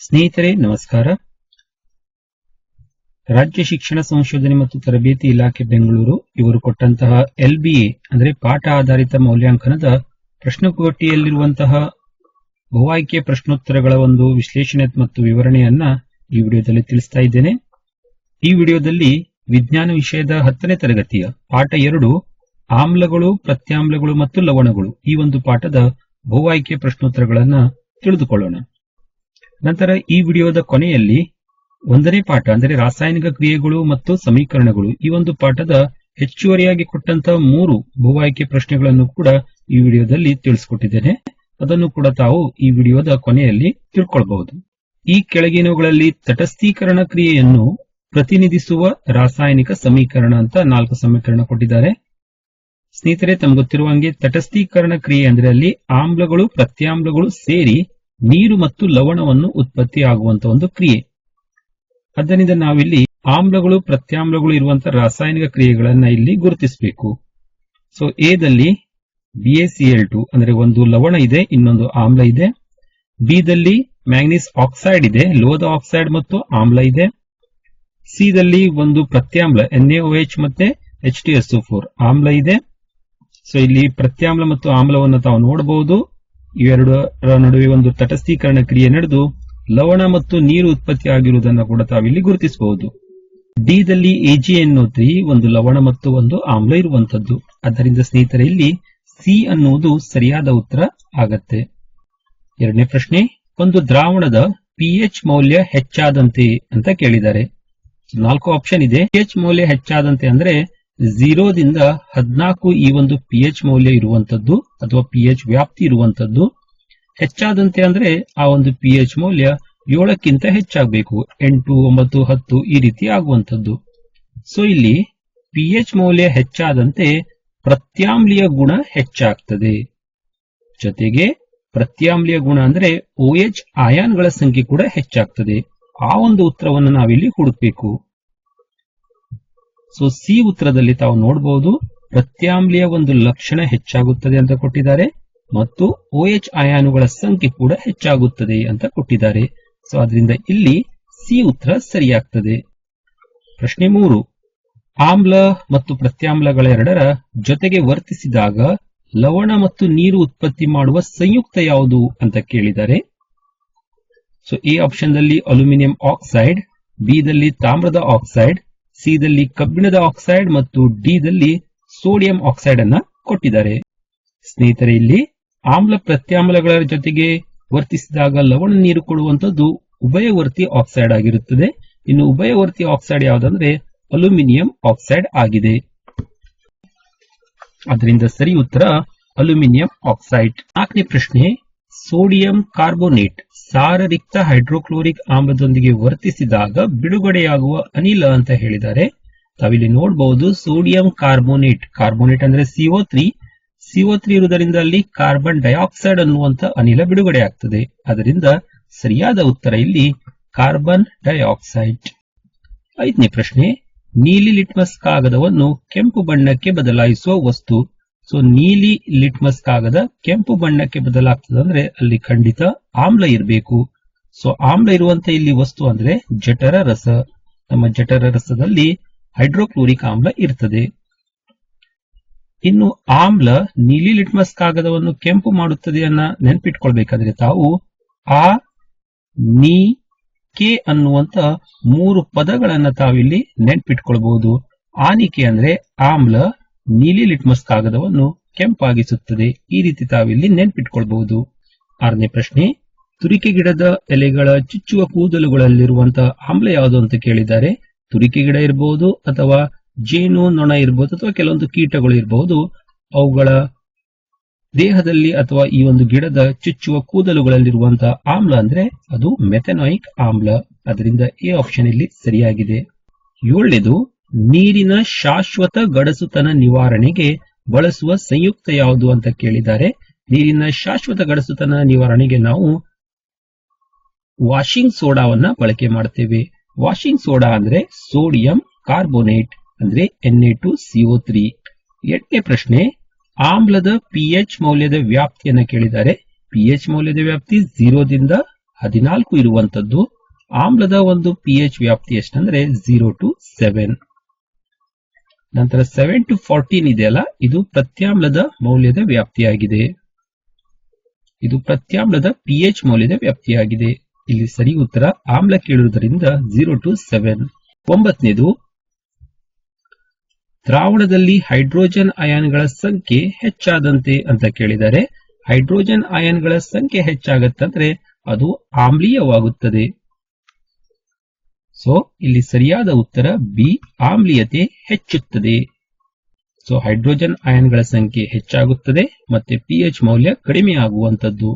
ಸ್ನೇಹಿತರೆ, ನಮಸ್ಕಾರ. ರಾಜ್ಯ ಶಿಕ್ಷಣ ಸಂಶೋಧನೆ ಮತ್ತು ತರಬೇತಿ ಇಲಾಖೆ ಬೆಂಗಳೂರು ಇವರು ಕೊಟ್ಟಂತಹ ಎಲ್ ಬಿ ಎ, ಅಂದ್ರೆ ಪಾಠ ಆಧಾರಿತ ಮೌಲ್ಯಾಂಕನದ ಪ್ರಶ್ನಕೋಟಿಯಲ್ಲಿರುವಂತಹ ಬಹು ಆಯ್ಕೆ ಪ್ರಶ್ನೋತ್ತರಗಳ ಒಂದು ವಿಶ್ಲೇಷಣೆ ಮತ್ತು ವಿವರಣೆಯನ್ನ ಈ ವಿಡಿಯೋದಲ್ಲಿ ತಿಳಿಸ್ತಾ ಇದ್ದೇನೆ. ಈ ವಿಡಿಯೋದಲ್ಲಿ ವಿಜ್ಞಾನ ವಿಷಯದ ಹತ್ತನೇ ತರಗತಿಯ ಪಾಠ ಎರಡು, ಆಮ್ಲಗಳು, ಪ್ರತ್ಯಾಮ್ಲಗಳು ಮತ್ತು ಲವಣಗಳು ಈ ಒಂದು ಪಾಠದ ಬಹು ಆಯ್ಕೆ ಪ್ರಶ್ನೋತ್ತರಗಳನ್ನ ತಿಳಿದುಕೊಳ್ಳೋಣ. ನಂತರ ಈ ವಿಡಿಯೋದ ಕೊನೆಯಲ್ಲಿ ಒಂದನೇ ಪಾಠ, ಅಂದರೆ ರಾಸಾಯನಿಕ ಕ್ರಿಯೆಗಳು ಮತ್ತು ಸಮೀಕರಣಗಳು, ಈ ಒಂದು ಪಾಠದ ಹೆಚ್ಚುವರಿಯಾಗಿ ಕೊಟ್ಟಂತಹ ಮೂರು ಆಯ್ಕೆ ಪ್ರಶ್ನೆಗಳನ್ನು ಕೂಡ ಈ ವಿಡಿಯೋದಲ್ಲಿ ತಿಳಿಸಿಕೊಟ್ಟಿದ್ದೇನೆ. ಅದನ್ನು ಕೂಡ ತಾವು ಈ ವಿಡಿಯೋದ ಕೊನೆಯಲ್ಲಿ ತಿಳ್ಕೊಳ್ಬಹುದು. ಈ ಕೆಳಗಿನವುಗಳಲ್ಲಿ ತಟಸ್ಥೀಕರಣ ಕ್ರಿಯೆಯನ್ನು ಪ್ರತಿನಿಧಿಸುವ ರಾಸಾಯನಿಕ ಸಮೀಕರಣ ಅಂತ ನಾಲ್ಕು ಸಮೀಕರಣ ಕೊಟ್ಟಿದ್ದಾರೆ. ಸ್ನೇಹಿತರೆ, ತಮ್ಗೆ ಗೊತ್ತಿರುವಂಗೆ ತಟಸ್ಥೀಕರಣ ಕ್ರಿಯೆ ಅಂದ್ರೆ ಅಲ್ಲಿ ಆಮ್ಲಗಳು, ಪ್ರತ್ಯಾಮ್ಲಗಳು ಸೇರಿ ನೀರು ಮತ್ತು ಲವಣವನ್ನು ಉತ್ಪತ್ತಿ ಆಗುವಂತ ಒಂದು ಕ್ರಿಯೆ. ಆದ್ದರಿಂದ ನಾವಿಲ್ಲಿ ಆಮ್ಲಗಳು, ಪ್ರತ್ಯಾಮ್ಲಗಳು ಇರುವಂತಹ ರಾಸಾಯನಿಕ ಕ್ರಿಯೆಗಳನ್ನ ಇಲ್ಲಿ ಗುರುತಿಸಬೇಕು. ಸೊ ಎದಲ್ಲಿ ಬಿ ಎಲ್ ಟು ಅಂದ್ರೆ ಒಂದು ಲವಣ ಇದೆ, ಇನ್ನೊಂದು ಆಮ್ಲ ಇದೆ. ಬಿ ದಲ್ಲಿ ಮ್ಯಾಂಗನೀಸ್ ಆಕ್ಸೈಡ್ ಇದೆ, ಲೋಹದ ಆಕ್ಸೈಡ್ ಮತ್ತು ಆಮ್ಲ ಇದೆ. ಸಿ ದಲ್ಲಿ ಒಂದು ಪ್ರತ್ಯಾಮ್ಲ ಎನ್ ಎಚ್ ಮತ್ತೆ ಎಚ್ ಟಿ ಎಸ್ ಫೋರ್ ಆಮ್ಲ ಇದೆ. ಸೊ ಇಲ್ಲಿ ಪ್ರತ್ಯಾಮ್ಲ ಮತ್ತು ಆಮ್ಲವನ್ನು ತಾವು ನೋಡಬಹುದು. ಇವೆರಡರ ನಡುವೆ ಒಂದು ತಟಸ್ಥೀಕರಣ ಕ್ರಿಯೆ ನಡೆದು ಲವಣ ಮತ್ತು ನೀರು ಉತ್ಪತ್ತಿ ಆಗಿರುವುದನ್ನು ಕೂಡ ತಾವಿಲ್ಲಿ ಗುರುತಿಸಬಹುದು. ಡಿ ದಲ್ಲಿ ಎಜಿ ಎನ್ನುತ್ರಿ ಒಂದು ಲವಣ ಮತ್ತು ಒಂದು ಆಮ್ಲ ಇರುವಂತದ್ದು ಅದರಿಂದ ಸ್ನೇಹಿತರೆ, ಇಲ್ಲಿ ಸಿ ಅನ್ನುವುದು ಸರಿಯಾದ ಉತ್ತರ ಆಗತ್ತೆ. ಎರಡನೇ ಪ್ರಶ್ನೆ, ಒಂದು ದ್ರಾವಣದ ಪಿಎಚ್ ಮೌಲ್ಯ ಹೆಚ್ಚಾದಂತೆ ಅಂತ ಕೇಳಿದ್ದಾರೆ. ನಾಲ್ಕು ಆಪ್ಷನ್ ಇದೆ. ಪಿಎಚ್ ಮೌಲ್ಯ ಹೆಚ್ಚಾದಂತೆ ಅಂದ್ರೆ ಝೀರೋದಿಂದ ಹದಿನಾಲ್ಕು ಈ ಒಂದು ಪಿಎಚ್ ಮೌಲ್ಯ ಇರುವಂತದ್ದು ಅಥವಾ ಪಿಎಚ್ ವ್ಯಾಪ್ತಿ ಇರುವಂತದ್ದು ಹೆಚ್ಚಾದಂತೆ ಅಂದ್ರೆ ಆ ಒಂದು ಪಿಎಚ್ ಮೌಲ್ಯ ಏಳಕ್ಕಿಂತ ಹೆಚ್ಚಾಗಬೇಕು. ಎಂಟು, ಒಂಬತ್ತು, ಹತ್ತು ಈ ರೀತಿ ಆಗುವಂತದ್ದು. ಸೊ ಇಲ್ಲಿ ಪಿಎಚ್ ಮೌಲ್ಯ ಹೆಚ್ಚಾದಂತೆ ಪ್ರತ್ಯಾಮ್ಲಿಯ ಗುಣ ಹೆಚ್ಚಾಗ್ತದೆ. ಜೊತೆಗೆ ಪ್ರತ್ಯಾಮ್ಲಿಯ ಗುಣ ಅಂದ್ರೆ ಓಎಚ್ ಆಯಾನ್ಗಳ ಸಂಖ್ಯೆ ಕೂಡ ಹೆಚ್ಚಾಗ್ತದೆ. ಆ ಒಂದು ಉತ್ತರವನ್ನು ನಾವಿಲ್ಲಿ ಹುಡುಕ್ಬೇಕು. ಸೊ ಸಿ ಉತ್ತರದಲ್ಲಿ ತಾವು ನೋಡಬಹುದು ಪ್ರತ್ಯಾಮ್ಲಿಯ ಒಂದು ಲಕ್ಷಣ ಹೆಚ್ಚಾಗುತ್ತದೆ ಅಂತ ಕೊಟ್ಟಿದ್ದಾರೆ, ಮತ್ತು ಓಎಚ್ ಅಯಾನುಗಳ ಸಂಖ್ಯೆ ಕೂಡ ಹೆಚ್ಚಾಗುತ್ತದೆ ಅಂತ ಕೊಟ್ಟಿದ್ದಾರೆ. ಸೊ ಅದರಿಂದ ಇಲ್ಲಿ ಸಿ ಉತ್ತರ ಸರಿಯಾಗ್ತದೆ. ಪ್ರಶ್ನೆ ಮೂರು. ಆಮ್ಲ ಮತ್ತು ಪ್ರತ್ಯಾಮ್ಲಗಳೆರಡರ ಜೊತೆಗೆ ವರ್ತಿಸಿದಾಗ ಲವಣ ಮತ್ತು ನೀರು ಉತ್ಪತ್ತಿ ಮಾಡುವ ಸಂಯುಕ್ತ ಯಾವುದು ಅಂತ ಕೇಳಿದ್ದಾರೆ. ಸೊ ಎ ಆಪ್ಷನ್ ದಲ್ಲಿ ಅಲ್ಯೂಮಿನಿಯಂ ಆಕ್ಸೈಡ್ ಬಿ ದಲ್ಲಿ ತಾಮ್ರದ ಆಕ್ಸೈಡ್ ಸಿ ದಲ್ಲಿ ಕಬ್ಬಿಣದ ಆಕ್ಸೈಡ್ ಮತ್ತು ಡಿ ದಲ್ಲಿ ಸೋಡಿಯಂ ಆಕ್ಸೈಡ್ ಅನ್ನ ಕೊಟ್ಟಿದ್ದಾರೆ. ಸ್ನೇಹಿತರೆ, ಇಲ್ಲಿ ಆಮ್ಲ ಪ್ರತ್ಯಾಮ್ಲಗಳ ಜೊತೆಗೆ ವರ್ತಿಸಿದಾಗ ಲವಣ ನೀರು ಕೊಡುವಂತದ್ದು ಉಭಯವರ್ತಿ ಆಕ್ಸೈಡ್ ಆಗಿರುತ್ತದೆ. ಇನ್ನು ಉಭಯವರ್ತಿ ಆಕ್ಸೈಡ್ ಯಾವುದಂದ್ರೆ ಅಲ್ಯೂಮಿನಿಯಂ ಆಕ್ಸೈಡ್ ಆಗಿದೆ. ಅದರಿಂದ ಸರಿ ಉತ್ತರ ಅಲ್ಯೂಮಿನಿಯಂ ಆಕ್ಸೈಡ್ ನಾಲ್ಕನೇ ಪ್ರಶ್ನೆ ಸೋಡಿಯಂ ಕಾರ್ಬೋನೇಟ್, ಸಾರರಿಕ್ತ ಹೈಡ್ರೋಕ್ಲೋರಿಕ್ ಆಮ್ಲದೊಂದಿಗೆ ವರ್ತಿಸಿದಾಗ ಬಿಡುಗಡೆಯಾಗುವ ಅನಿಲ ಅಂತ ಹೇಳಿದ್ದಾರೆ. ತಾವಿಲ್ಲಿ ನೋಡಬಹುದು ಸೋಡಿಯಂ ಕಾರ್ಬೋನೇಟ್. ಕಾರ್ಬೋನೇಟ್ ಅಂದ್ರೆ ಸಿಒ ತ್ರೀ ಸಿಒ ತ್ರೀ ಇರುವುದರಿಂದ ಅಲ್ಲಿ ಕಾರ್ಬನ್ ಡೈಆಕ್ಸೈಡ್ ಅನ್ನುವಂತ ಅನಿಲ ಬಿಡುಗಡೆ ಆಗ್ತದೆ. ಅದರಿಂದ ಸರಿಯಾದ ಉತ್ತರ ಇಲ್ಲಿ ಕಾರ್ಬನ್ ಡೈಆಕ್ಸೈಡ್. ಐದನೇ ಪ್ರಶ್ನೆ, ನೀಲಿ ಲಿಟ್ಮಸ್ ಕಾಗದವನ್ನು ಕೆಂಪು ಬಣ್ಣಕ್ಕೆ ಬದಲಾಯಿಸುವ ವಸ್ತು. ಸೊ ನೀಲಿ ಲಿಟ್ಮಸ್ ಕಾಗದ ಕೆಂಪು ಬಣ್ಣಕ್ಕೆ ಬದಲಾಗ್ತದೆ ಅಂದ್ರೆ ಅಲ್ಲಿ ಖಂಡಿತ ಆಮ್ಲ ಇರಬೇಕು. ಸೊ ಆಮ್ಲ ಇರುವಂತ ಇಲ್ಲಿ ವಸ್ತು ಅಂದ್ರೆ ಜಠರ ರಸ. ನಮ್ಮ ಜಠರ ರಸದಲ್ಲಿ ಹೈಡ್ರೋಕ್ಲೋರಿಕ್ ಆಮ್ಲ ಇರ್ತದೆ. ಇನ್ನು ಆಮ್ಲ ನೀಲಿ ಲಿಟ್ಮಸ್ ಕಾಗದವನ್ನು ಕೆಂಪು ಮಾಡುತ್ತದೆ ಅನ್ನ ನೆನ್ಪಿಟ್ಕೊಳ್ಬೇಕಾದ್ರೆ ತಾವು ಆ ನೀ, ಕೆ ಅನ್ನುವಂತ ಮೂರು ಪದಗಳನ್ನ ತಾವಿಲ್ಲಿ ನೆನ್ಪಿಟ್ಕೊಳ್ಬಹುದು ಆನಿಕೆ ಅಂದ್ರೆ ಆಮ್ಲ ನೀಲಿ ಲಿಟ್ಮಸ್ ಕಾಗದವನ್ನು ಕೆಂಪಾಗಿಸುತ್ತದೆ. ಈ ರೀತಿ ತಾವಿಲ್ಲಿ ನೆನ್ಪಿಟ್ಕೊಳ್ಬಹುದು. ಆರನೇ ಪ್ರಶ್ನೆ, ತುರಿಕೆ ಗಿಡದ ಎಲೆಗಳ ಚುಚ್ಚುವ ಕೂದಲುಗಳಲ್ಲಿರುವಂತಹ ಆಮ್ಲ ಯಾವುದು ಅಂತ ಕೇಳಿದ್ದಾರೆ. ತುರಿಕೆ ಗಿಡ ಇರಬಹುದು ಅಥವಾ ಜೇನು, ನೊಣ ಇರಬಹುದು ಅಥವಾ ಕೆಲವೊಂದು ಕೀಟಗಳು ಇರಬಹುದು ಅವುಗಳ ದೇಹದಲ್ಲಿ ಅಥವಾ ಈ ಒಂದು ಗಿಡದ ಚುಚ್ಚುವ ಕೂದಲುಗಳಲ್ಲಿರುವಂತಹ ಆಮ್ಲ ಅಂದ್ರೆ ಅದು ಮೆಥನಾಯಿಕ್ ಆಮ್ಲ. ಅದರಿಂದ ಎ ಆಪ್ಷನ್ ಇಲ್ಲಿ ಸರಿಯಾಗಿದೆ. ಏಳನೇದು ನೀರಿನ ಶಾಶ್ವತ ಗಡಸುತನ ನಿವಾರಣೆಗೆ ಬಳಸುವ ಸಂಯುಕ್ತ ಯಾವುದು ಅಂತ ಕೇಳಿದ್ದಾರೆ. ನೀರಿನ ಶಾಶ್ವತ ಗಡಸುತನ ನಿವಾರಣೆಗೆ ನಾವು ವಾಷಿಂಗ್ ಸೋಡಾವನ್ನ ಬಳಕೆ ಮಾಡ್ತೇವೆ. ವಾಷಿಂಗ್ ಸೋಡಾ ಅಂದ್ರೆ ಸೋಡಿಯಂ ಕಾರ್ಬೋನೇಟ್ ಅಂದ್ರೆ N A two CO three. ಎಂಟನೇ ಪ್ರಶ್ನೆ, ಆಮ್ಲದ ಪಿಎಚ್ ಮೌಲ್ಯದ ವ್ಯಾಪ್ತಿಯನ್ನ ಕೇಳಿದ್ದಾರೆ. ಪಿಎಚ್ ಮೌಲ್ಯದ ವ್ಯಾಪ್ತಿ ಝೀರೋದಿಂದ ಹದಿನಾಲ್ಕು ಇರುವಂತದ್ದು. ಆಮ್ಲದ ಒಂದು ಪಿಎಚ್ ವ್ಯಾಪ್ತಿ ಎಷ್ಟಂದ್ರೆ ಝೀರೋ ಟು ಸೆವೆನ್. ನಂತರ ಸೆವೆನ್ ಟು ಫೋರ್ಟೀನ್ ಇದೆಯಲ್ಲ ಇದು ಪ್ರತ್ಯಾಮ್ಲದ ಮೌಲ್ಯದ ವ್ಯಾಪ್ತಿಯಾಗಿದೆ. ಇದು ಪ್ರತ್ಯಾಮ್ಲದ ಪಿ ಎಚ್ ಮೌಲ್ಯದ ವ್ಯಾಪ್ತಿಯಾಗಿದೆ. ಇಲ್ಲಿ ಸರಿ ಉತ್ತರ ಆಮ್ಲ ಕೇಳುವುದರಿಂದ ಝೀರೋ ಟು ಸೆವೆನ್ ಒಂಬತ್ತನೇದು, ದ್ರಾವಣದಲ್ಲಿ ಹೈಡ್ರೋಜನ್ ಅಯಾನ್ಗಳ ಸಂಖ್ಯೆ ಹೆಚ್ಚಾದಂತೆ ಅಂತ ಕೇಳಿದರೆ, ಹೈಡ್ರೋಜನ್ ಅಯಾನ್ಗಳ ಸಂಖ್ಯೆ ಹೆಚ್ಚಾಗತ್ತಂದ್ರೆ ಅದು ಆಮ್ಲೀಯವಾಗುತ್ತದೆ. ಸೊ ಇಲ್ಲಿ ಸರಿಯಾದ ಉತ್ತರ ಬಿ ಆಮ್ಲೀಯತೆ ಹೆಚ್ಚುತ್ತದೆ. ಸೊ ಹೈಡ್ರೋಜನ್ ಅಯಾನ್ಗಳ ಸಂಖ್ಯೆ ಹೆಚ್ಚಾಗುತ್ತದೆ ಮತ್ತೆ ಪಿಎಚ್ ಮೌಲ್ಯ ಕಡಿಮೆ ಆಗುವಂತದ್ದು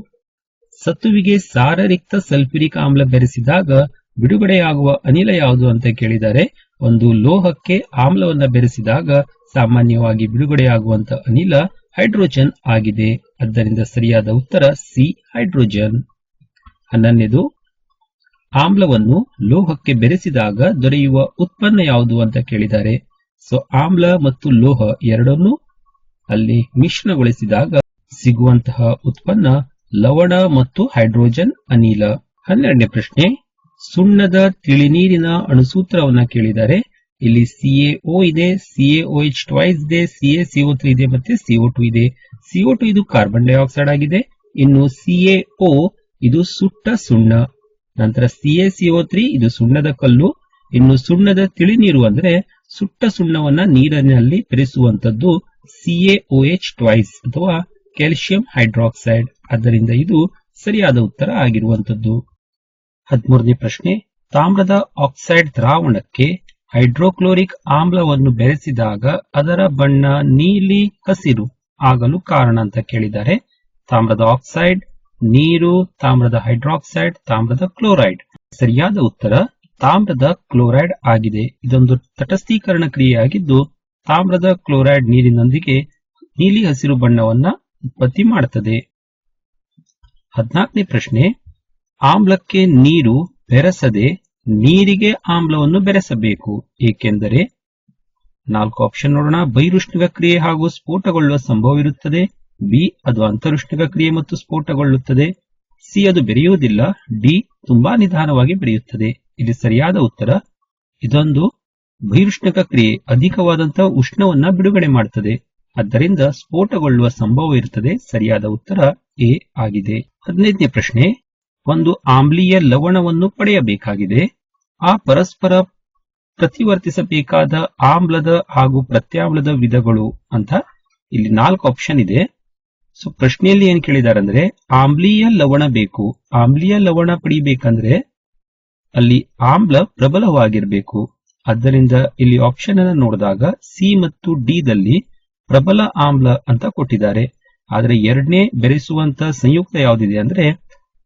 ಸತ್ತುವಿಗೆ ಸಾರರಿಕ್ತ ಸಲ್ಫ್ಯೂರಿಕ್ ಆಮ್ಲ ಬೆರೆಸಿದಾಗ ಬಿಡುಗಡೆಯಾಗುವ ಅನಿಲ ಯಾವುದು ಅಂತ ಕೇಳಿದರೆ, ಒಂದು ಲೋಹಕ್ಕೆ ಆಮ್ಲವನ್ನು ಬೆರೆಸಿದಾಗ ಸಾಮಾನ್ಯವಾಗಿ ಬಿಡುಗಡೆಯಾಗುವಂತ ಅನಿಲ ಹೈಡ್ರೋಜನ್ ಆಗಿದೆ. ಆದ್ದರಿಂದ ಸರಿಯಾದ ಉತ್ತರ ಸಿ ಹೈಡ್ರೋಜನ್. ಹನ್ನೊಂದನೇದು ಆಮ್ಲವನ್ನು ಲೋಹಕ್ಕೆ ಬೆರೆಸಿದಾಗ ದೊರೆಯುವ ಉತ್ಪನ್ನ ಯಾವುದು ಅಂತ ಕೇಳಿದ್ದಾರೆ. ಸೊ ಆಮ್ಲ ಮತ್ತು ಲೋಹ ಎರಡನ್ನೂ ಅಲ್ಲಿ ಮಿಶ್ರಣಗೊಳಿಸಿದಾಗ ಸಿಗುವಂತಹ ಉತ್ಪನ್ನ ಲವಣ ಮತ್ತು ಹೈಡ್ರೋಜನ್ ಅನಿಲ. ಹನ್ನೆರಡನೇ ಪ್ರಶ್ನೆ, ಸುಣ್ಣದ ತಿಳಿನೀರಿನ ಅಣುಸೂತ್ರವನ್ನ ಕೇಳಿದ್ದಾರೆ. ಇಲ್ಲಿ ಸಿಎಒ ಇದೆ ಸಿಎಒ ಎಚ್ ಟ್ವೈಸ್ ಇದೆ ಸಿಎ ಸಿಒ ತ್ರೀ ಇದೆ ಮತ್ತೆ ಸಿಒ ಟು ಇದೆ. ಸಿಒ ಟು ಇದು ಕಾರ್ಬನ್ ಡೈಆಕ್ಸೈಡ್ ಆಗಿದೆ. ಇನ್ನು ಸಿಎಒ ಇದು ಸುಟ್ಟ ಸುಣ್ಣ. ನಂತರ ಸಿಎ ಸಿಒ ತ್ರೀ ಇದು ಸುಣ್ಣದ ಕಲ್ಲು. ಇನ್ನು ಸುಣ್ಣದ ತಿಳಿ ನೀರು ಅಂದ್ರೆ ಸುಟ್ಟ ಸುಣ್ಣವನ್ನ ನೀರಿನಲ್ಲಿ ಬೆರೆಸುವಂತದ್ದು ಸಿಎಒಎಚ್ ಟ್ವೈಸ್ ಅಥವಾ ಕ್ಯಾಲ್ಸಿಯಂ ಹೈಡ್ರಾಕ್ಸೈಡ್ ಆದ್ದರಿಂದ ಇದು ಸರಿಯಾದ ಉತ್ತರ ಆಗಿರುವಂತದ್ದು ಹದಿಮೂರನೇ ಪ್ರಶ್ನೆ, ತಾಮ್ರದ ಆಕ್ಸೈಡ್ ದ್ರಾವಣಕ್ಕೆ ಹೈಡ್ರೋಕ್ಲೋರಿಕ್ ಆಮ್ಲವನ್ನು ಬೆರೆಸಿದಾಗ ಅದರ ಬಣ್ಣ ನೀಲಿ ಹಸಿರು ಆಗಲು ಕಾರಣ ಅಂತ ಕೇಳಿದ್ದಾರೆ. ತಾಮ್ರದ ಆಕ್ಸೈಡ್ ನೀರು, ತಾಮ್ರದ ಹೈಡ್ರಾಕ್ಸೈಡ್, ತಾಮ್ರದ ಕ್ಲೋರೈಡ್. ಸರಿಯಾದ ಉತ್ತರ, ತಾಮ್ರದ ಕ್ಲೋರೈಡ್ ಆಗಿದೆ. ಇದೊಂದು ತಟಸ್ಥೀಕರಣ ಕ್ರಿಯೆಯಾಗಿದ್ದು, ತಾಮ್ರದ ಕ್ಲೋರೈಡ್ ನೀರಿನೊಂದಿಗೆ ನೀಲಿ ಹಸಿರು ಬಣ್ಣವನ್ನ ಉತ್ಪತ್ತಿ ಮಾಡುತ್ತದೆ ಹದಿನಾಲ್ಕನೇ ಪ್ರಶ್ನೆ, ಆಮ್ಲಕ್ಕೆ ನೀರು ಬೆರೆಸದೆ ನೀರಿಗೆ ಆಮ್ಲವನ್ನು ಬೆರೆಸಬೇಕು. ಏಕೆಂದರೆ, ನಾಲ್ಕು ಆಪ್ಷನ್ ನೋಡೋಣ. ಬೈರುಷ್ಣಿಕ ಕ್ರಿಯೆ ಹಾಗೂ ಸ್ಫೋಟಗೊಳ್ಳುವ ಸಂಭವವಿರುತ್ತದೆ. ಬಿ ಅದು ಅಂತರುಷ್ಣಿಕ ಕ್ರಿಯೆ ಮತ್ತು ಸ್ಫೋಟಗೊಳ್ಳುತ್ತದೆ. ಸಿ ಅದು ಬೆರೆಯುವುದಿಲ್ಲ. ಡಿ ತುಂಬಾ ನಿಧಾನವಾಗಿ ಬೆರೆಯುತ್ತದೆ. ಇಲ್ಲಿ ಸರಿಯಾದ ಉತ್ತರ, ಇದೊಂದು ಬಹಿರುಷ್ಣಕ ಕ್ರಿಯೆ. ಅಧಿಕವಾದಂತಹ ಉಷ್ಣವನ್ನ ಬಿಡುಗಡೆ ಮಾಡುತ್ತದೆ ಆದ್ದರಿಂದ ಸ್ಫೋಟಗೊಳ್ಳುವ ಸಂಭವ ಇರುತ್ತದೆ ಸರಿಯಾದ ಉತ್ತರ ಎ ಆಗಿದೆ. ಹದಿನೈದನೇ ಪ್ರಶ್ನೆ, ಒಂದು ಆಮ್ಲೀಯ ಲವಣವನ್ನು ಪಡೆಯಬೇಕಾಗಿದೆ. ಆ ಪರಸ್ಪರ ಪ್ರತಿವರ್ತಿಸಬೇಕಾದ ಆಮ್ಲದ ಹಾಗೂ ಪ್ರತ್ಯಾಮ್ಲದ ವಿಧಗಳು ಅಂತ ಇಲ್ಲಿ ನಾಲ್ಕು ಆಪ್ಷನ್ ಇದೆ. ಸೊ ಪ್ರಶ್ನೆಯಲ್ಲಿ ಏನ್ ಕೇಳಿದ್ದಾರೆ ಅಂದ್ರೆ ಆಮ್ಲೀಯ ಲವಣ ಬೇಕು. ಆಮ್ಲೀಯ ಲವಣ ಪಡಿಬೇಕಂದ್ರೆ ಅಲ್ಲಿ ಆಮ್ಲ ಪ್ರಬಲವಾಗಿರ್ಬೇಕು. ಆದ್ದರಿಂದ ಇಲ್ಲಿ ಆಪ್ಷನ್ ಅನ್ನು ನೋಡಿದಾಗ ಸಿ ಮತ್ತು ಡಿ ದಲ್ಲಿ ಪ್ರಬಲ ಆಮ್ಲ ಅಂತ ಕೊಟ್ಟಿದ್ದಾರೆ. ಆದ್ರೆ ಎರಡನೇ ಬೆರೆಸುವಂತ ಸಂಯುಕ್ತ ಯಾವ್ದಿದೆ ಅಂದ್ರೆ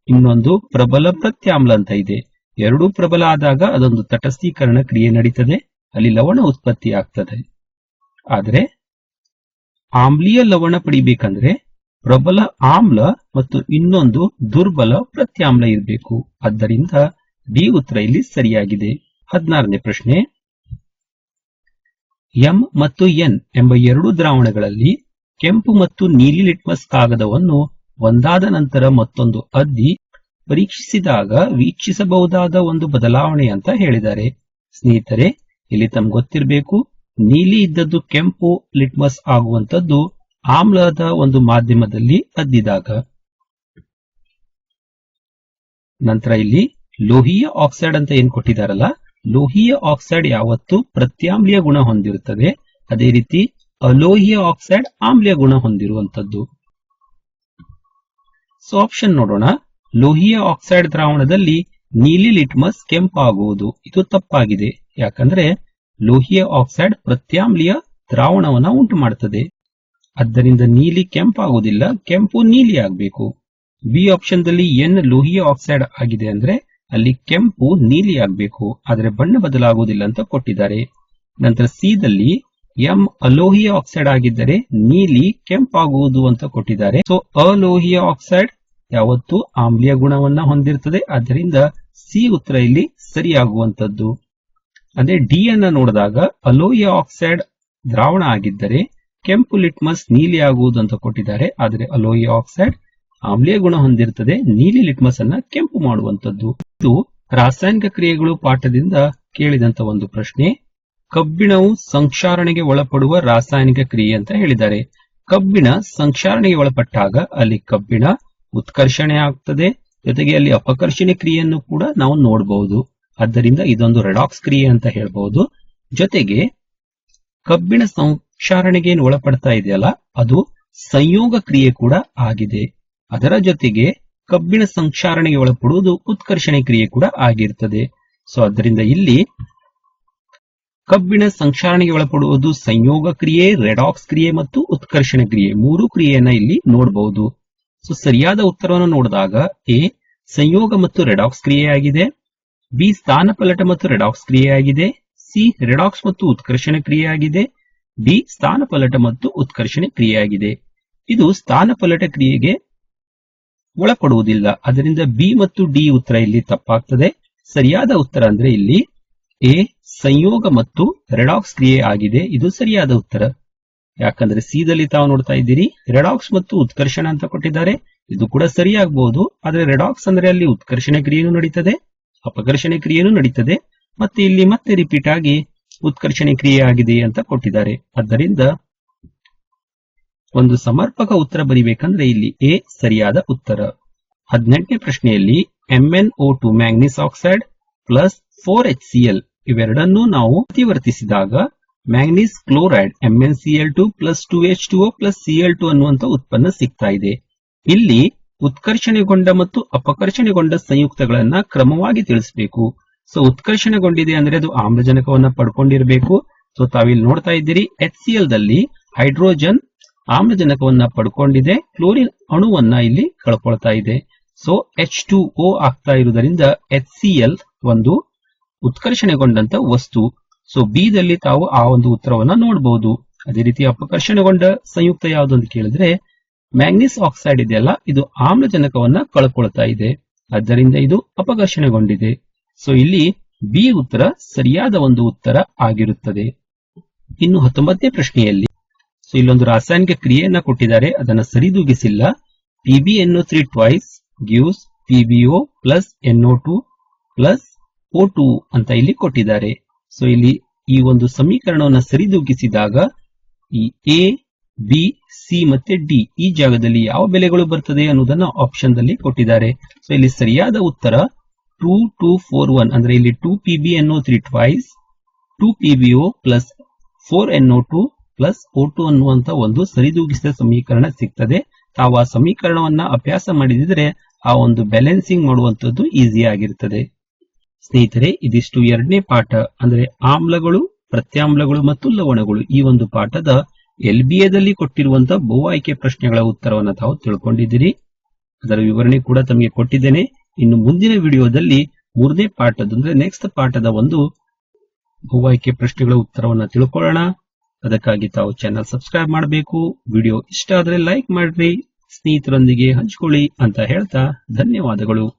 ಇನ್ನೊಂದು ಪ್ರಬಲ ಪ್ರತ್ಯಾಮ್ಲ ಅಂತ ಇದೆ. ಎರಡೂ ಪ್ರಬಲ ಆದಾಗ ಅದೊಂದು ತಟಸ್ಥೀಕರಣ ಕ್ರಿಯೆ ನಡೀತದೆ. ಅಲ್ಲಿ ಲವಣ ಉತ್ಪತ್ತಿ ಆಗ್ತದೆ. ಆದ್ರೆ ಆಮ್ಲೀಯ ಲವಣ ಪಡಿಬೇಕಂದ್ರೆ ಪ್ರಬಲ ಆಮ್ಲ ಮತ್ತು ಇನ್ನೊಂದು ದುರ್ಬಲ ಪ್ರತ್ಯಾಮ್ಲ ಇರಬೇಕು. ಆದ್ದರಿಂದ ಡಿ ಉತ್ತರ ಇಲ್ಲಿ ಸರಿಯಾಗಿದೆ. ಹದಿನಾರನೇ ಪ್ರಶ್ನೆ. ಎಂ ಮತ್ತು ಎನ್ ಎಂಬ ಎರಡು ದ್ರಾವಣಗಳಲ್ಲಿ ಕೆಂಪು ಮತ್ತು ನೀಲಿ ಲಿಟ್ಮಸ್ ಕಾಗದವನ್ನು ಒಂದಾದ ನಂತರ ಮತ್ತೊಂದು ಅದ್ದಿ ಪರೀಕ್ಷಿಸಿದಾಗ ವೀಕ್ಷಿಸಬಹುದಾದ ಒಂದು ಬದಲಾವಣೆ ಅಂತ ಹೇಳಿದ್ದಾರೆ. ಸ್ನೇಹಿತರೆ, ಇಲ್ಲಿ ತಮ್ಗೆ ಗೊತ್ತಿರಬೇಕು, ನೀಲಿ ಇದ್ದದ್ದು ಕೆಂಪು ಲಿಟ್ಮಸ್ ಆಗುವಂತದ್ದು ಆಮ್ಲದ ಒಂದು ಮಾಧ್ಯಮದಲ್ಲಿ ಅದ್ದಿದಾಗ ನಂತರ ಇಲ್ಲಿ ಲೋಹೀಯ ಆಕ್ಸೈಡ್ ಅಂತ ಏನ್ ಕೊಟ್ಟಿದಾರಲ್ಲ ಲೋಹೀಯ ಆಕ್ಸೈಡ್ ಯಾವತ್ತು ಪ್ರತ್ಯಾಮ್ಲೀಯ ಗುಣ ಹೊಂದಿರುತ್ತದೆ. ಅದೇ ರೀತಿ ಅಲೋಹೀಯ ಆಕ್ಸೈಡ್ ಆಮ್ಲೀಯ ಗುಣ ಹೊಂದಿರುವಂತದ್ದು ಸೊ ಆಪ್ಷನ್ ನೋಡೋಣ. ಲೋಹೀಯ ಆಕ್ಸೈಡ್ ದ್ರಾವಣದಲ್ಲಿ ನೀಲಿ ಲಿಟ್ಮಸ್ ಕೆಂಪಾಗುವುದು. ಇದು ತಪ್ಪಾಗಿದೆ. ಯಾಕಂದ್ರೆ ಲೋಹೀಯ ಆಕ್ಸೈಡ್ ಪ್ರತ್ಯಾಮ್ಲೀಯ ದ್ರಾವಣವನ್ನ ಉಂಟು ಮಾಡುತ್ತದೆ ಆದ್ದರಿಂದ ನೀಲಿ ಕೆಂಪಾಗುವುದಿಲ್ಲ, ಕೆಂಪು ನೀಲಿ ಆಗಬೇಕು. ಬಿ ಆಪ್ಷನ್ ದಲ್ಲಿ ಎನ್ ಲೋಹಿಯ ಆಕ್ಸೈಡ್ ಆಗಿದೆ ಅಂದ್ರೆ ಅಲ್ಲಿ ಕೆಂಪು ನೀಲಿ ಆಗಬೇಕು, ಆದರೆ ಬಣ್ಣ ಬದಲಾಗುವುದಿಲ್ಲ ಅಂತ ಕೊಟ್ಟಿದ್ದಾರೆ. ನಂತರ ಸಿ ದಲ್ಲಿ ಎಂ ಅಲೋಹಿಯ ಆಕ್ಸೈಡ್ ಆಗಿದ್ದರೆ ನೀಲಿ ಕೆಂಪಾಗುವುದು ಅಂತ ಕೊಟ್ಟಿದ್ದಾರೆ. ಸೊ ಅಲೋಹಿಯ ಆಕ್ಸೈಡ್ ಯಾವತ್ತು ಆಮ್ಲೀಯ ಗುಣವನ್ನ ಹೊಂದಿರುತ್ತದೆ ಆದ್ದರಿಂದ ಸಿ ಉತ್ತರ ಇಲ್ಲಿ ಸರಿಯಾಗುವಂತದ್ದು ಅಂದ್ರೆ ಡಿ ಅನ್ನ ನೋಡಿದಾಗ ಅಲೋಹಿಯ ಆಕ್ಸೈಡ್ ದ್ರಾವಣ ಆಗಿದ್ದರೆ ಕೆಂಪು ಲಿಟ್ಮಸ್ ನೀಲಿ ಆಗುವುದು ಅಂತ ಕೊಟ್ಟಿದ್ದಾರೆ. ಆದರೆ ಅಲೋಯಿ ಆಕ್ಸೈಡ್ ಆಮ್ಲೀಯ ಗುಣ ಹೊಂದಿರುತ್ತದೆ ನೀಲಿ ಲಿಟ್ಮಸ್ ಅನ್ನ ಕೆಂಪು ಮಾಡುವಂತದ್ದು ಇದು ರಾಸಾಯನಿಕ ಕ್ರಿಯೆಗಳು ಪಾಠದಿಂದ ಕೇಳಿದಂತ ಒಂದು ಪ್ರಶ್ನೆ. ಕಬ್ಬಿಣವು ಸಂಕ್ಷಾರಣೆಗೆ ಒಳಪಡುವ ರಾಸಾಯನಿಕ ಕ್ರಿಯೆ ಅಂತ ಹೇಳಿದ್ದಾರೆ. ಕಬ್ಬಿಣ ಸಂಕ್ಷಾರಣೆಗೆ ಒಳಪಟ್ಟಾಗ ಅಲ್ಲಿ ಕಬ್ಬಿಣ ಉತ್ಕರ್ಷಣೆ ಆಗ್ತದೆ. ಜೊತೆಗೆ ಅಲ್ಲಿ ಅಪಕರ್ಷಣೆ ಕ್ರಿಯೆಯನ್ನು ಕೂಡ ನಾವು ನೋಡಬಹುದು ಆದ್ದರಿಂದ ಇದೊಂದು ರೆಡಾಕ್ಸ್ ಕ್ರಿಯೆ ಅಂತ ಹೇಳಬಹುದು ಜೊತೆಗೆ ಕಬ್ಬಿಣ ಸಂಕ್ಷಾರಣೆಗೆ ಏನು ಒಳಪಡ್ತಾ ಇದೆಯಲ್ಲ, ಅದು ಸಂಯೋಗ ಕ್ರಿಯೆ ಕೂಡ ಆಗಿದೆ. ಅದರ ಜೊತೆಗೆ ಕಬ್ಬಿಣ ಸಂಕ್ಷಾರಣೆಗೆ ಒಳಪಡುವುದು ಉತ್ಕರ್ಷಣೆ ಕ್ರಿಯೆ ಕೂಡ ಆಗಿರ್ತದೆ. ಸೊ ಅದರಿಂದ ಇಲ್ಲಿ ಕಬ್ಬಿಣ ಸಂಕ್ಷಾರಣೆಗೆ ಒಳಪಡುವುದು ಸಂಯೋಗ ಕ್ರಿಯೆ ರೆಡಾಕ್ಸ್ ಕ್ರಿಯೆ ಮತ್ತು ಉತ್ಕರ್ಷಣ ಕ್ರಿಯೆ. ಮೂರು ಕ್ರಿಯೆಯನ್ನ ಇಲ್ಲಿ ನೋಡಬಹುದು ಸೊ ಸರಿಯಾದ ಉತ್ತರವನ್ನು ನೋಡಿದಾಗ ಎ, ಸಂಯೋಗ ಮತ್ತು ರೆಡಾಕ್ಸ್ ಕ್ರಿಯೆಯಾಗಿದೆ ಬಿ, ಸ್ಥಾನಪಲ್ಲಟ ಮತ್ತು ರೆಡಾಕ್ಸ್ ಕ್ರಿಯೆಯಾಗಿದೆ ಸಿ ರೆಡಾಕ್ಸ್ ಮತ್ತು ಉತ್ಕರ್ಷಣ ಕ್ರಿಯೆಯಾಗಿದೆ ಡಿ ಸ್ಥಾನಪಲಟ ಮತ್ತು ಉತ್ಕರ್ಷಣೆ ಕ್ರಿಯೆಯಾಗಿದೆ. ಇದು ಸ್ಥಾನಪಲಟ ಕ್ರಿಯೆಗೆ ಒಳಪಡುವುದಿಲ್ಲ. ಅದರಿಂದ ಬಿ ಮತ್ತು ಡಿ ಉತ್ತರ ಇಲ್ಲಿ ತಪ್ಪಾಗ್ತದೆ. ಸರಿಯಾದ ಉತ್ತರ ಅಂದ್ರೆ ಇಲ್ಲಿ ಎ ಸಂಯೋಗ ಮತ್ತು ರೆಡಾಕ್ಸ್ ಕ್ರಿಯೆ ಆಗಿದೆ. ಇದು ಸರಿಯಾದ ಉತ್ತರ. ಯಾಕಂದ್ರೆ ಸಿ ದಲ್ಲಿ ತಾವು ನೋಡ್ತಾ ಇದ್ದೀರಿ, ರೆಡಾಕ್ಸ್ ಮತ್ತು ಉತ್ಕರ್ಷಣ ಅಂತ ಕೊಟ್ಟಿದ್ದಾರೆ. ಇದು ಕೂಡ ಸರಿಯಾಗಬಹುದು ಆದ್ರೆ ರೆಡಾಕ್ಸ್ ಅಂದ್ರೆ ಅಲ್ಲಿ ಉತ್ಕರ್ಷಣೆ ಕ್ರಿಯೆನೂ ನಡೀತದೆ, ಅಪಕರ್ಷಣೆ ಕ್ರಿಯೆನೂ ನಡೀತದೆ. ಮತ್ತೆ ಇಲ್ಲಿ ಮತ್ತೆ ರಿಪೀಟ್ ಆಗಿ ಉತ್ಕರ್ಷಣೆ ಕ್ರಿಯೆ ಆಗಿದೆ ಅಂತ ಕೊಟ್ಟಿದ್ದಾರೆ. ಆದ್ದರಿಂದ ಒಂದು ಸಮರ್ಪಕ ಉತ್ತರ ಬರಿಬೇಕಂದ್ರೆ ಇಲ್ಲಿ ಎ ಸರಿಯಾದ ಉತ್ತರ. ಹದಿನೆಂಟನೇ ಪ್ರಶ್ನೆಯಲ್ಲಿ MN O two manganese oxide plus four H C L ಇವೆರಡನ್ನೂ ನಾವು ಪ್ರತಿವರ್ತಿಸಿದಾಗ manganese chloride MN C L two plus two H two plus C L two ಅನ್ನುವಂತ ಉತ್ಪನ್ನ ಸಿಗ್ತಾ ಇದೆ. ಇಲ್ಲಿ ಉತ್ಕರ್ಷಣೆಗೊಂಡ ಮತ್ತು ಅಪಕರ್ಷಣೆಗೊಂಡ ಸಂಯುಕ್ತಗಳನ್ನ ಕ್ರಮವಾಗಿ ತಿಳಿಸಬೇಕು. ಸೊ ಉತ್ಕರ್ಷಣೆಗೊಂಡಿದೆ ಅಂದ್ರೆ ಅದು ಆಮ್ಲಜನಕವನ್ನ ಪಡ್ಕೊಂಡಿರಬೇಕು. ಸೊ ತಾವಿಲ್ಲಿ ನೋಡ್ತಾ ಇದ್ದೀರಿ ಎಚ್ ಸಿ ಎಲ್ ದಲ್ಲಿ ಹೈಡ್ರೋಜನ್ ಆಮ್ಲಜನಕವನ್ನ ಪಡ್ಕೊಂಡಿದೆ, ಕ್ಲೋರಿನ್ ಅಣುವನ್ನ ಇಲ್ಲಿ ಕಳ್ಕೊಳ್ತಾ ಇದೆ. ಸೊ ಎಚ್ ಟು ಓ ಆಗ್ತಾ ಇರುವುದರಿಂದ ಎಚ್ ಸಿ ಎಲ್ ಒಂದು ಉತ್ಕರ್ಷಣೆಗೊಂಡಂತ ವಸ್ತು. ಸೊ ಬಿ ದಲ್ಲಿ ತಾವು ಆ ಒಂದು ಉತ್ತರವನ್ನ ನೋಡಬಹುದು ಅದೇ ರೀತಿ ಅಪಕರ್ಷಣೆಗೊಂಡ ಸಂಯುಕ್ತ ಯಾವುದು ಅಂತ ಕೇಳಿದ್ರೆ, ಮ್ಯಾಂಗ್ನೀಸ್ ಆಕ್ಸೈಡ್ ಇದೆಯಲ್ಲ, ಇದು ಆಮ್ಲಜನಕವನ್ನ ಕಳ್ಕೊಳ್ತಾ ಇದೆ. ಆದ್ದರಿಂದ ಇದು ಅಪಕರ್ಷಣೆಗೊಂಡಿದೆ. ಸೊ ಇಲ್ಲಿ ಬಿ ಉತ್ತರ ಸರಿಯಾದ ಒಂದು ಉತ್ತರ ಆಗಿರುತ್ತದೆ. ಇನ್ನು ಹತ್ತೊಂಬತ್ತನೇ ಪ್ರಶ್ನೆಯಲ್ಲಿ ಸೊ ಇಲ್ಲೊಂದು ರಾಸಾಯನಿಕ ಕ್ರಿಯೆಯನ್ನ ಕೊಟ್ಟಿದ್ದಾರೆ, ಅದನ್ನ ಸರಿದೂಗಿಸಿಲ್ಲ. PB NO three twice gives PBO plus NO two plus O two ಅಂತ ಇಲ್ಲಿ ಕೊಟ್ಟಿದ್ದಾರೆ. ಸೊ ಇಲ್ಲಿ ಈ ಒಂದು ಸಮೀಕರಣವನ್ನು ಸರಿದೂಗಿಸಿದಾಗ ಈ ಎ ಬಿ ಸಿ ಮತ್ತೆ ಡಿ ಈ ಜಾಗದಲ್ಲಿ ಯಾವ ಬೆಲೆಗಳು ಬರ್ತದೆ ಅನ್ನೋದನ್ನ ಆಪ್ಷನ್ ದಲ್ಲಿ ಕೊಟ್ಟಿದ್ದಾರೆ. ಸೊ ಇಲ್ಲಿ ಸರಿಯಾದ ಉತ್ತರ ಟೂ ಟೂ ಫೋರ್ ಒನ್ ಅಂದ್ರೆ ಇಲ್ಲಿ two P B NO three twice two P plus four NO two plus two ಅನ್ನುವಂತ ಒಂದು ಸರಿದೂಗಿಸಿದ ಸಮೀಕರಣ ಸಿಗ್ತದೆ. ತಾವು ಆ ಸಮೀಕರಣವನ್ನ ಅಭ್ಯಾಸ ಮಾಡಿದಿದ್ರೆ ಆ ಒಂದು ಬ್ಯಾಲೆನ್ಸಿಂಗ್ ಮಾಡುವಂತದ್ದು ಈಸಿ ಆಗಿರ್ತದೆ. ಸ್ನೇಹಿತರೆ, ಇದಿಷ್ಟು ಎರಡನೇ ಪಾಠ, ಅಂದ್ರೆ ಆಮ್ಲಗಳು, ಪ್ರತ್ಯಾಮ್ಲಗಳು ಮತ್ತು ಲವಣಗಳು. ಈ ಒಂದು ಪಾಠದ ಎಲ್ ಬಿ ಕೊಟ್ಟಿರುವಂತಹ ಬಹು ಆಯ್ಕೆ ಪ್ರಶ್ನೆಗಳ ಉತ್ತರವನ್ನು ತಾವು ತಿಳ್ಕೊಂಡಿದ್ದೀರಿ. ಅದರ ವಿವರಣೆ ಕೂಡ ತಮಗೆ ಕೊಟ್ಟಿದ್ದೇನೆ. ಇನ್ನು ಮುಂದಿನ ವಿಡಿಯೋದಲ್ಲಿ ಮೂರನೇ ಪಾಠದ ಅಂದ್ರೆ ನೆಕ್ಸ್ಟ್ ಪಾಠದ ಒಂದು ಬಹು ಪ್ರಶ್ನೆಗಳ ಉತ್ತರವನ್ನು ತಿಳ್ಕೊಳ್ಳೋಣ. ಅದಕ್ಕಾಗಿ ತಾವು ಚಾನೆಲ್ ಸಬ್ಸ್ಕ್ರೈಬ್ ಮಾಡಬೇಕು. ವಿಡಿಯೋ ಇಷ್ಟ ಆದ್ರೆ ಲೈಕ್ ಮಾಡ್ರಿ. ಸ್ನೇಹಿತರೊಂದಿಗೆ ಹಂಚಿಕೊಳ್ಳಿ ಅಂತ ಹೇಳ್ತಾ ಧನ್ಯವಾದಗಳು.